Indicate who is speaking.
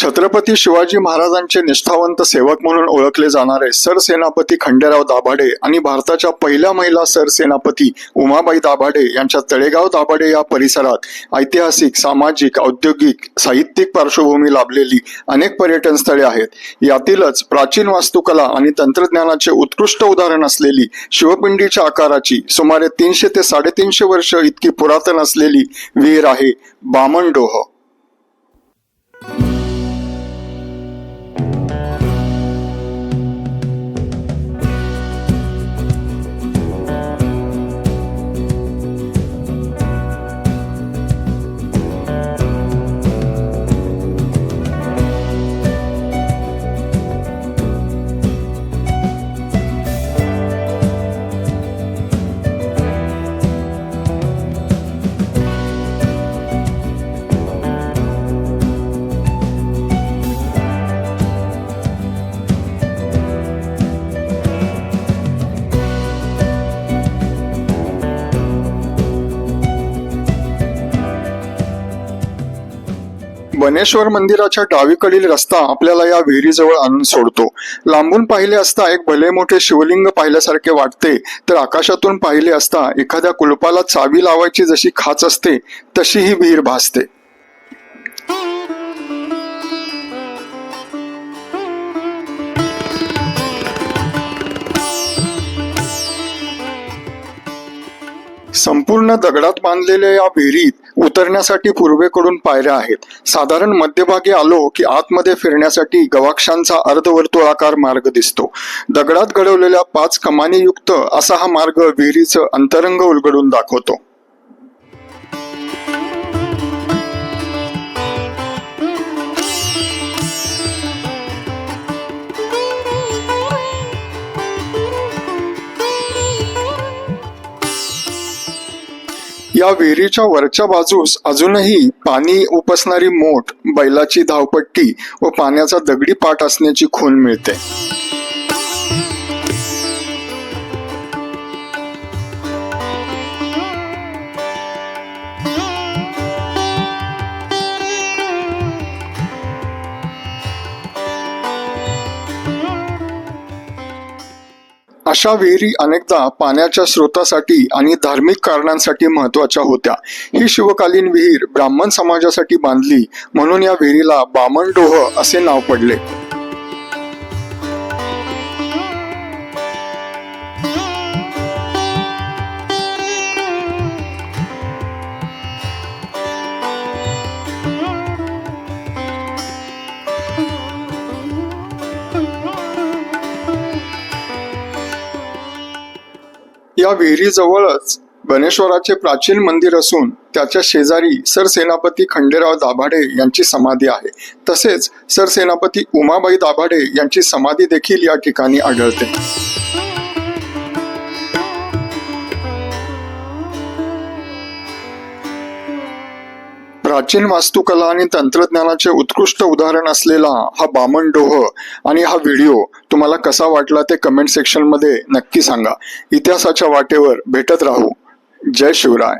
Speaker 1: छत्रपती शिवाजी महाराजांचे निष्ठावंत सेवक म्हणून ओळखले जाणारे सरसेनापती खंडेराव दाभाडे आणि भारताच्या पहिल्या महिला सरसेनापती उमाबाई दाभाडे यांच्या तळेगाव दाभाडे या परिसरात ऐतिहासिक सामाजिक औद्योगिक साहित्यिक पार्श्वभूमी लाभलेली अनेक पर्यटन स्थळे आहेत. यातीलच प्राचीन वास्तुकला आणि तंत्रज्ञानाचे उत्कृष्ट उदाहरण असलेली शिवपिंडीच्या आकाराची सुमारे तीनशे ते साडेतीनशे वर्ष इतकी पुरातन असलेली विहीर आहे बामणडोह बनेश्वर मंदिराच्या डावीकडील रस्ता आपल्याला या विहिरीजवळ आणून सोडतो. लांबून पाहिले असता एक भले मोठे शिवलिंग पाहिल्यासारखे वाटते तर आकाशातून पाहिले असता एखाद्या कुलपाला चावी लावायची जशी खाच असते तशी ही विहीर भासते. संपूर्ण दगडात बांधलेल्या या विहिरीत उतरण्यासाठी पूर्वेकडून पायऱ्या आहेत. साधारण मध्यभागी आलो की आतमध्ये फिरण्यासाठी गवाक्षांचा अर्धवर्तुळाकार मार्ग दिसतो. दगडात घडवलेल्या पाच कमानीयुक्त असा हा मार्ग विहिरीचं अंतरंग उलगडून दाखवतो. या विहिरीच्या वरच्या बाजूस अजूनही पाणी उपसणारी मोठ बैलाची धावपट्टी व पाण्याचा दगडी पाट असण्याची खूण मिळते. अशा विहिरी अनेकदा पाण्याच्या स्रोतासाठी आणि धार्मिक कारणांसाठी महत्त्वाच्या होत्या. ही शिवकालीन विहीर ब्राह्मण समाजासाठी बांधली म्हणून या विहिरीला बामणडोह असे नाव पडले. या विहिरीजवळच बनेश्वराचे प्राचीन मंदिर असून त्याच्या शेजारी सरसेनापती खंडेराव दाभाडे यांची समाधी आहे. तसेच सरसेनापती उमाबाई दाभाडे यांची समाधी देखील या ठिकाणी आढळते. प्राचीन वास्तुकला आणि तंत्रज्ञानाचे उत्कृष्ट उदाहरण असलेला हा बामणडोह आणि हा व्हिडिओ तुम्हाला कसा वाटला ते कमेंट सेक्शनमध्ये नक्की सांगा. इतिहासाच्या वाटेवर भेटत राहू. जय शिवराय.